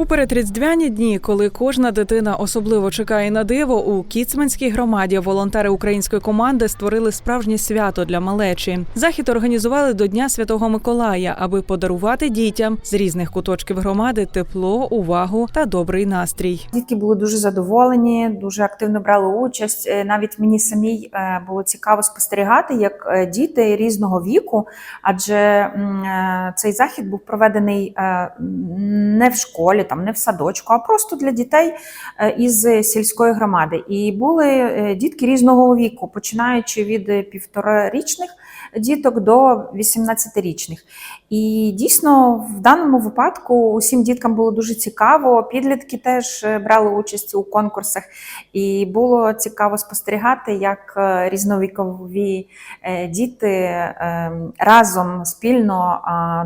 У передріздвяні дні, коли кожна дитина особливо чекає на диво, у Кіцманській громаді волонтери української команди створили справжнє свято для малечі. Захід організували до Дня Святого Миколая, аби подарувати дітям з різних куточків громади тепло, увагу та добрий настрій. Дітки були дуже задоволені, дуже активно брали участь. Е, Навіть мені самій е, було цікаво спостерігати, як е, діти різного віку, адже цей захід був проведений не в школі, там не в садочку, а просто для дітей е, із сільської громади. І були е, дітки різного віку, починаючи від е, півторарічних діток до 18-річних. І дійсно, в даному випадку усім діткам було дуже цікаво. Підлітки теж е, брали участь у конкурсах, і було цікаво спостерігати, як е, різновікові е, діти разом спільно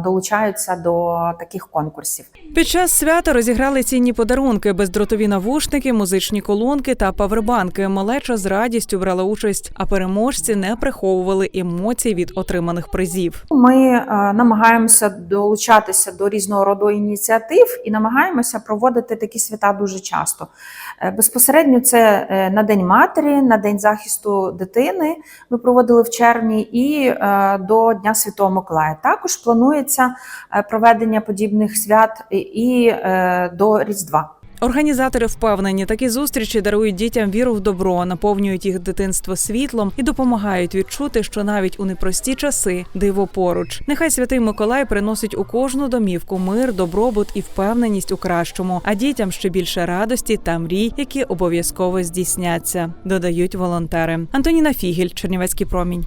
долучаються до таких конкурсів. Під час свята розіграли цінні подарунки, бездротові навушники, музичні колонки та павербанки. Малеча з радістю брала участь, а переможці не приховували емоцій від отриманих призів. Ми е, намагаємося долучатися до різного роду ініціатив і намагаємося проводити такі свята дуже часто. Е, Безпосередньо це е, на День матері, на День захисту дитини. Ми проводили в червні, і е, до Дня Святого Миколая. Також планується е, проведення подібних свят і- і е, до Різдва. Організатори впевнені, такі зустрічі дарують дітям віру в добро, наповнюють їх дитинство світлом і допомагають відчути, що навіть у непрості часи диво поруч. Нехай святий Миколай приносить у кожну домівку мир, добробут і впевненість у кращому, а дітям ще більше радості та мрій, які обов'язково здійсняться, додають волонтери. Антоніна Фігіль, Чернівецький промінь.